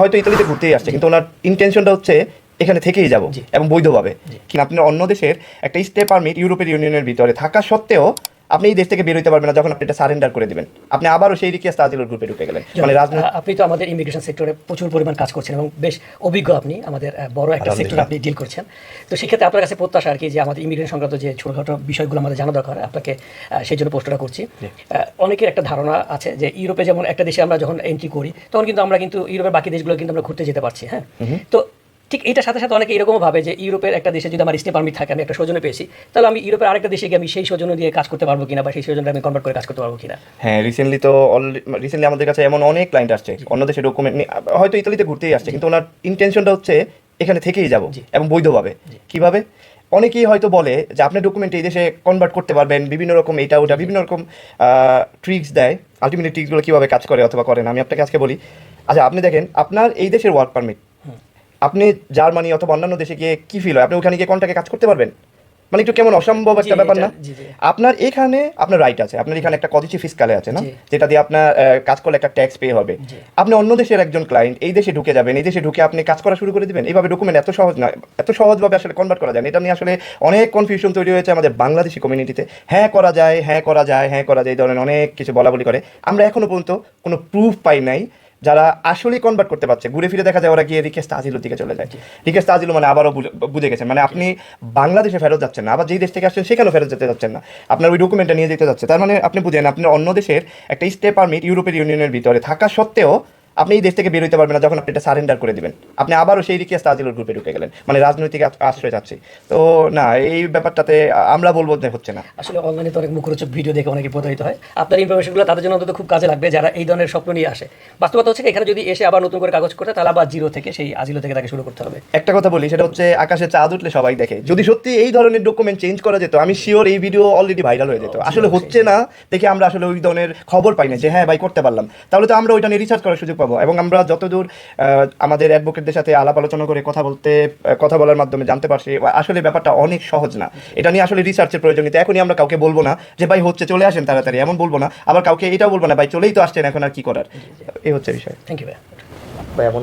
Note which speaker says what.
Speaker 1: হয়তো ইতালিতে ঘুরতেই আসছে কিন্তু ওনার ইন্টেনশনটা হচ্ছে এখানে থেকেই যাব এবং বৈধভাবে। কিন্তু আপনার অন্য দেশের একটা স্টে পারমিট ইউরোপের ইউনিয়নের ভিতরে থাকা সত্ত্বেও আপনি এই দেশ থেকে বের হইতে পারবেন না যখন আপনি এটা সারেন্ডার করে দিবেন। আপনি আবারও সেই রিকেস তাজিলুর গ্রুপে ঢুকে গেলেন। মানে রাজনীতি
Speaker 2: আপনি তো আমাদের ইমিগ্রেশন সেক্টরে প্রচুর পরিমাণ কাজ করছেন এবং বেশ অভিজ্ঞ আপনি আমাদের বড় একটা সেক্টর আপনি ডিল করছেন। তো সেক্ষেত্রে আপনার কাছে প্রত্যাশা আর কি যে আমাদের ইমিগ্রেশন সংক্রান্ত যে ছোটখাটো বিষয়গুলো আমাদের জানা দরকার আপনাকে সেই জন্য প্রশ্নটা করছি। অনেকের একটা ধারণা আছে যে ইউরোপে যেমন একটা দেশে আমরা যখন এন্ট্রি করি তখন কিন্তু আমরা কিন্তু ইউরোপের বাকি দেশগুলো কিন্তু আমরা ঘুরতে যেতে পারছি হ্যাঁ? তো ঠিক এটার সাথে সাথে অনেকে এরকমও ভাবে যে ইউরোপের একটা দেশে যদি আমার স্টে পারমিট থাকে আমি একটা সৌজন্য পেয়েছি তাহলে আমি ইউরোপের আরেকটা দেশে গিয়ে আমি সেই সৌজন্য দিয়ে কাজ করতে পারব কিনা বা সেই সৌজন্য আমি কনভার্ট করে কাজ করতে পারব কিনা।
Speaker 1: হ্যাঁ রিসেন্টলি তো রিসেন্টলি আমাদের কাছে এমন অনেক ক্লায়েন্ট আসছে অন্য দেশে ডকুমেন্ট নিয়ে হয়তো ইতালিতে ঘুরতেই আসছে কিন্তু ওনার ইন্টেনশনটা হচ্ছে এখানে থেকেই যাব। এবং বৈধভাবে। কীভাবে? অনেকেই হয়তো বলে যে আপনি ডকুমেন্ট এই দেশে কনভার্ট করতে পারবেন বিভিন্ন রকম এটা ওটা বিভিন্ন রকম ট্রিক্স দেয়। আলটিমেটলি ট্রিক্সগুলো কীভাবে কাজ করে অথবা করেন আমি আপনাকে আজকে বলি। আচ্ছা আপনি দেখেন আপনার এই দেশের ওয়ার্ক পারমিট আপনি জার্মানি অথবা অন্যান্য দেশে গিয়ে কি ফিল হয়? আপনি ওখানে গিয়ে কন্টাকে কাজ করতে পারবেন? মানে একটু কেমন অসম্ভব একটা ব্যাপার না। আপনার এখানে আপনার রাইট আছে। আপনার এখানে একটা কদিচি ফিসকালে আছে না? যেটা দিয়ে আপনার কাজ করলে একটা ট্যাক্স পে হবে। আপনি অন্য দেশের একজন ক্লায়েন্ট এই দেশে ঢুকে যাবেন এই দেশে ঢুকে আপনি কাজ করা শুরু করে দিবেন। এইভাবে ডকুমেন্ট এত সহজ নয়। এত সহজভাবে আসলে কনভার্ট করা যায় না। এটা নিয়ে আসলে অনেক কনফিউশন তৈরি হয়েছে আমাদের বাংলাদেশি কমিউনিটিতে হ্যাঁ করা যায় হ্যাঁ করা যায় হ্যাঁ করা যায় এই ধরনের অনেক কিছু বলা বলি করে। আমরা এখনও পর্যন্ত কোনো প্রুফ পাই নাই যারা আসলেই কনভার্ট করতে পারছে, ঘুরে ফিরে দেখা যায় ওরা গিয়ে রিকেশ তাজিলুর দিকে চলে যায়। রিকেশ তাজিলু মানে আবারও বুঝে- গেছে। মানে আপনি বাংলাদেশে ফেরত যাচ্ছেন না, আবার যেই দেশ থেকে আসছেন সেখানেও ফেরত যেতে যাচ্ছেন না। আপনার ওই ডকুমেন্টটা নিয়ে যেতে যাচ্ছে। তার মানে আপনি বুঝেন আপনার অন্য দেশের একটা স্টে পারমিট ইউরোপের ইউনিয়নের ভিতরে থাকা সত্ত্বেও আপনি এই দেশ থেকে বেরোতে পারবেন না যখন আপনি এটা সারেন্ডার করে দিবেন। আপনি আবারও সেই রিকেশ তাজিলুর গ্রুপে ঢুকে গেলেন। মানে রাজনৈতিক আশ্রয় চাচ্ছি। তো না এই ব্যাপারটাতে আমরা বলব যে হচ্ছে না।
Speaker 2: আসলে অনলাইনে তো অনেক মুখরোচক ভিডিও দেখে অনেকে প্রতারিত হয়। আপনার ইনফরমেশনগুলো তাদের জন্য অন্তত খুব কাজে লাগবে যারা এই ধরনের স্বপ্ন নিয়ে আসে। বাস্তবতা হচ্ছে এখানে যদি এসে আবার নতুন করে কাগজ করতে তাহলে আবার জিরো থেকে সেই আজিলো থেকে তাকে শুরু করতে হবে।
Speaker 1: একটা কথা বলি সেটা হচ্ছে আকাশে চাঁদ উঠলে সবাই দেখে। যদি সত্যি এই ধরনের ডকুমেন্ট চেঞ্জ করা যেত আমি শিওর এই ভিডিও অলরেডি ভাইরাল হয়ে যেত। আসলে হচ্ছে না দেখে আমরা আসলে ওই ধরনের খবর পাই না যে হ্যাঁ ভাই করতে পারলাম। তাহলে তো আমরা ওইটা নিয়ে রিসার্চ করার সুযোগ পাবো এবং আমরা যতদূর আহ, আমাদের অ্যাডভোকেটদের সাথে আলাপ আলোচনা করে কথা বলতে কথা বলার মাধ্যমে জানতে পারছি আসলে ব্যাপারটা অনেক সহজ না। এটা নিয়ে আসলে রিসার্চের প্রয়োজন নিতে এখনই আমরা কাউকে বলব না যে ভাই হচ্ছে চলে আসেন তাড়াতাড়ি। এমন বলব না। আবার কাউকে এটাও বলব না ভাই চলেই তো আসছেন এখন আর কি করার? এই হচ্ছে বিষয়।
Speaker 2: থ্যাংক ইউ ভাই
Speaker 1: ভাই এমন